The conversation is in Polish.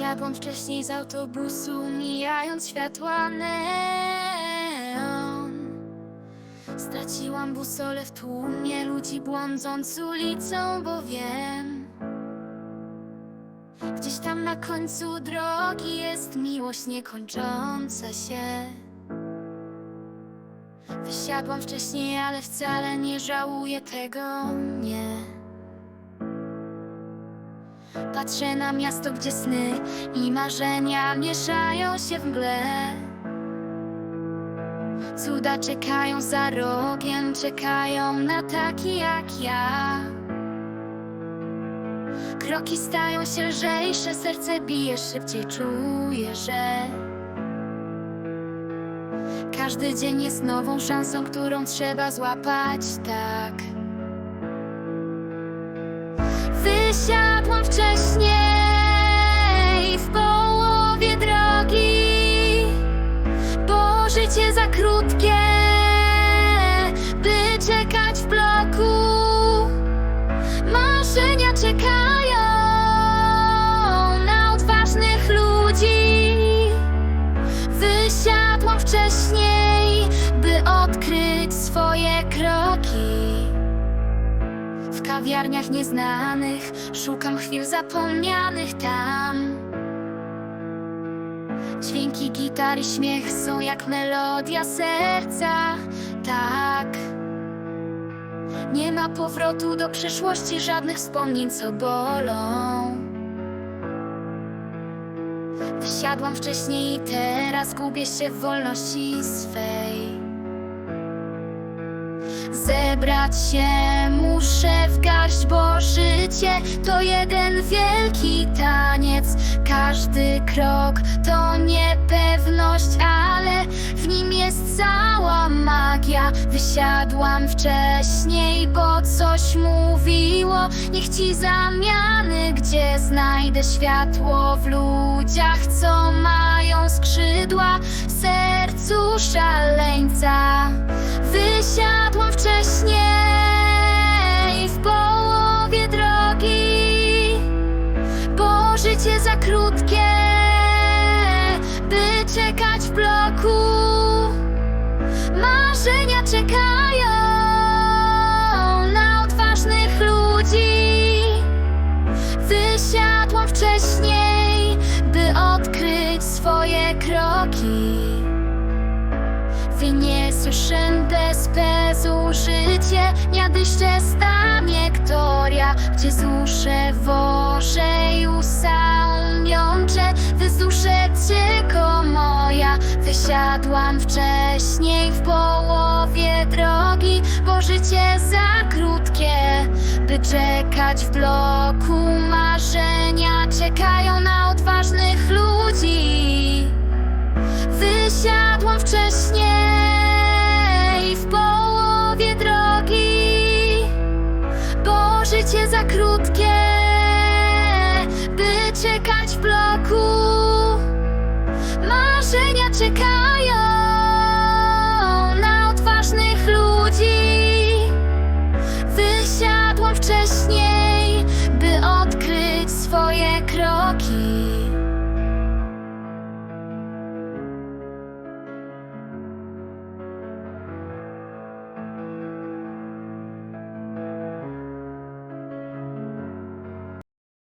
Wysiadłam wcześniej z autobusu, mijając światła neon. Straciłam busolę w tłumie ludzi błądząc ulicą, bo wiem. Gdzieś tam na końcu drogi jest miłość niekończąca się. Wysiadłam wcześniej, ale wcale nie żałuję tego, nie. Patrzę na miasto, gdzie sny i marzenia mieszają się w mgle. Cuda czekają za rogiem, czekają na taki jak ja. Kroki stają się lżejsze, serce bije szybciej, czuję, że każdy dzień jest nową szansą, którą trzeba złapać, tak. Wysiadłam krótkie, by czekać w bloku. Marzenia czekają na odważnych ludzi. Wysiadłam wcześniej, by odkryć swoje kroki. W kawiarniach nieznanych szukam chwil zapomnianych tam. Dźwięki gitar i śmiech są jak melodia serca, tak. Nie ma powrotu do przeszłości, żadnych wspomnień, co bolą. Wysiadłam wcześniej i teraz gubię się w wolności swej. Zebrać się muszę w garść, bo życie to jeden wielki. Każdy krok to niepewność, ale w nim jest cała magia. Wysiadłam wcześniej, bo coś mówiło. Niech ci zamiany, gdzie znajdę światło w ludziach, co mają skrzydła w sercu szaleńca. Życie za krótkie, by czekać w bloku. Marzenia czekają na odważnych ludzi. Wysiadłam wcześniej, by odkryć swoje kroki. Wyniesłyszem bez bezu życie Jadyście stanie ktoria Gdzie zuszę woże Wysiadłam wcześniej w połowie drogi Bo życie za krótkie By czekać w bloku Marzenia czekają na odważnych ludzi Wysiadłam wcześniej w połowie drogi, bo życie za krótkie, by czekać w bloku. Marzenia czekają